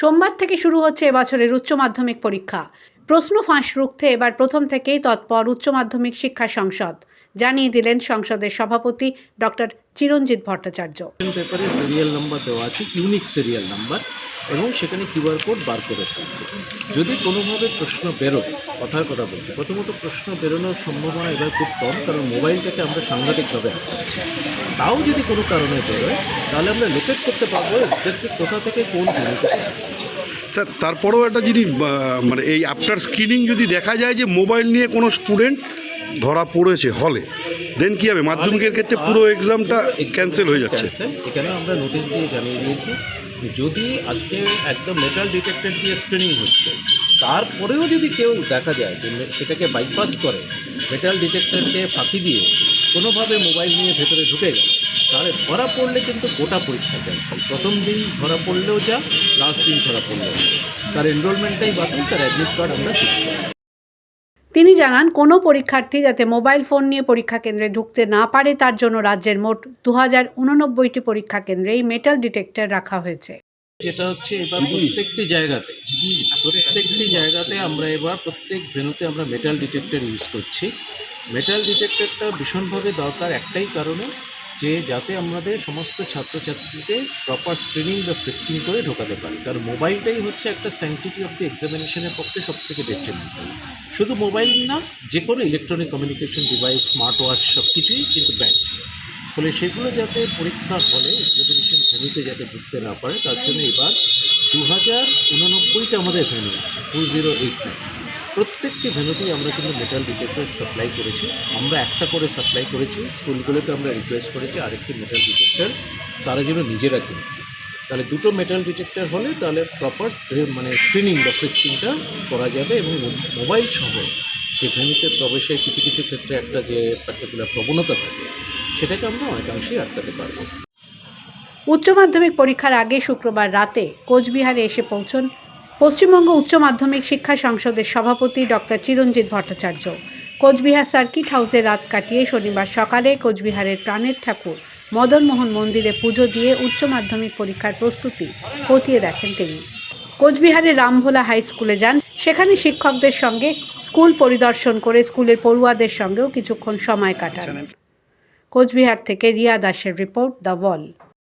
সোমবার থেকে শুরু হচ্ছে এবছরের উচ্চ মাধ্যমিক পরীক্ষা। প্রশ্ন ফাঁস রুখতে এবার প্রথম থেকেই তৎপর উচ্চ মাধ্যমিক শিক্ষা সংসদ। জানিয়ে দিলেন সংসদের সভাপতি ডক্টর চিরঞ্জিত ভট্টাচার্য। পেপারে সিরিয়াল নাম্বার দেওয়া আছে ইউনিক সিরিয়াল নাম্বার এবং সেখানে কিউআর কোড বার করে থাকছে যদি কোনোভাবে প্রশ্ন বেরোয় কথার কথা বলছি প্রথমত প্রশ্ন বেরোনোর সম্ভাবনা এবার খুব কম কারণ মোবাইলটাকে আমরা সাংঘাতিকভাবে আটকাচ্ছি তাও যদি কোনো কারণে বেরোয় তাহলে আমরা লোকেট করতে পারব এক্স্যাক্টলি কোথা থেকে কোন স্যার তারপরেও একটা জিনিস বা, মানে এই আফটার স্ক্রিনিং যদি দেখা যায় যে মোবাইল নিয়ে কোনো স্টুডেন্ট ধরা পড়েছে হলে দেন কি হবে? মাধ্যমিকের ক্ষেত্রে পুরো এক্সামটা ক্যান্সেল হয়ে যাচ্ছে। এখানে আমরা নোটিশ দিয়ে জানিয়ে দিয়েছি, যদি আজকে একদম মেটাল ডিটেক্টর দিয়ে স্ক্রিনিং হচ্ছে, তারপরেও যদি কেউ দেখা যায় যে সেটাকে বাইপাস করে মেটাল ডিটেক্টরকে ফাঁকি দিয়ে কোনোভাবে মোবাইল নিয়ে ভেতরে ঢুকে গেল, তাহলে ধরা পড়লে কিন্তু গোটা পরীক্ষা ক্যান্সেল প্রথম দিন ধরা পড়লেও যা লাস্ট দিন ধরা পড়লেও তার এনরোলমেন্টটাই বাতিল, তার অ্যাডমিট কার্ড আমরা তিনি জানান, কোনো পরীক্ষার্থী যাতে মোবাইল ফোন নিয়ে পরীক্ষা কেন্দ্রে ঢুকতে না পারে, তার জন্য রাজ্যের মোট দু হাজার উননব্বইটি পরীক্ষা কেন্দ্রে এই মেটাল ডিটেক্টর রাখা হয়েছে। যেটা হচ্ছে এবার প্রত্যেকটি জায়গাতে প্রত্যেকটি জায়গাতে আমরা এবার প্রত্যেক ভেনুতে আমরা মেটাল ডিটেক্টর ইউজ করছি। মেটাল ডিটেক্টরটা ভীষণভাবে দরকার একটাই কারণে যে যাতে আমাদের সমস্ত ছাত্রছাত্রীদের প্রপার স্ক্রিনিং বা ফ্রিস্কিং করে ঢোকাতে পারি। কারণ মোবাইলটাই হচ্ছে একটা স্যাংটিটি অফ দি এক্সামিনেশনের পক্ষে সবথেকে ডেট্রিমেন্টাল শুধু মোবাইল না, যে কোনো electronic communication device smart watch সব কিছুই কিন্তু ব্যাংক ফলে সেগুলো যাতে পরীক্ষার হলে এক্সামিনেশন ভেনুতে যাতে ঢুকতে না পারে, তার জন্য এবার দু হাজার উননব্বইটা আমাদের ভেনু আছে টু জিরো এইট নাইন প্রত্যেকটি ভেনুতেই আমরা কিন্তু মেটাল ডিটেক্টর সাপ্লাই করেছি। আমরা একটা করে সাপ্লাই করেছি। স্কুলগুলোকে আমরা রিকোয়েস্ট করেছি আরেকটি মেটাল ডিটেক্টর তারা যেন নিজেরা কিনে তাহলে দুটো মেটাল ডিটেক্টর হলে তাহলে প্রপার মানে স্ক্রিনিং বা ফ্রিস্কিংটা করা যাবে এবং মোবাইল সহ যে ভেনুতে প্রবেশের কিছু কিছু ক্ষেত্রে একটা যে পার্টিকুলার প্রবণতা থাকে, সেটাকে আমরা অনেকাংশেই আটকাতে পারব। উচ্চ মাধ্যমিক পরীক্ষার আগে শুক্রবার রাতে কোচবিহারে এসে পৌঁছন পশ্চিমবঙ্গ উচ্চ মাধ্যমিক শিক্ষা সংসদের সভাপতি ডক্টর চিরঞ্জিত ভট্টাচার্য। কোচবিহার সার্কিট হাউসে রাত কাটিয়ে শনিবার সকালে কোচবিহারের প্রাণের ঠাকুর মদনমোহন মন্দিরে পুজো দিয়ে উচ্চ মাধ্যমিক পরীক্ষার প্রস্তুতি খতিয়ে দেখেন তিনি। কোচবিহারের রামভোলা হাই স্কুলে যান। সেখানে শিক্ষকদের সঙ্গে স্কুল পরিদর্শন করে স্কুলের পড়ুয়াদের সঙ্গেও কিছুক্ষণ সময় কাটান। কোচবিহার থেকে রিয়া দাসের রিপোর্ট দ্য ওয়াল।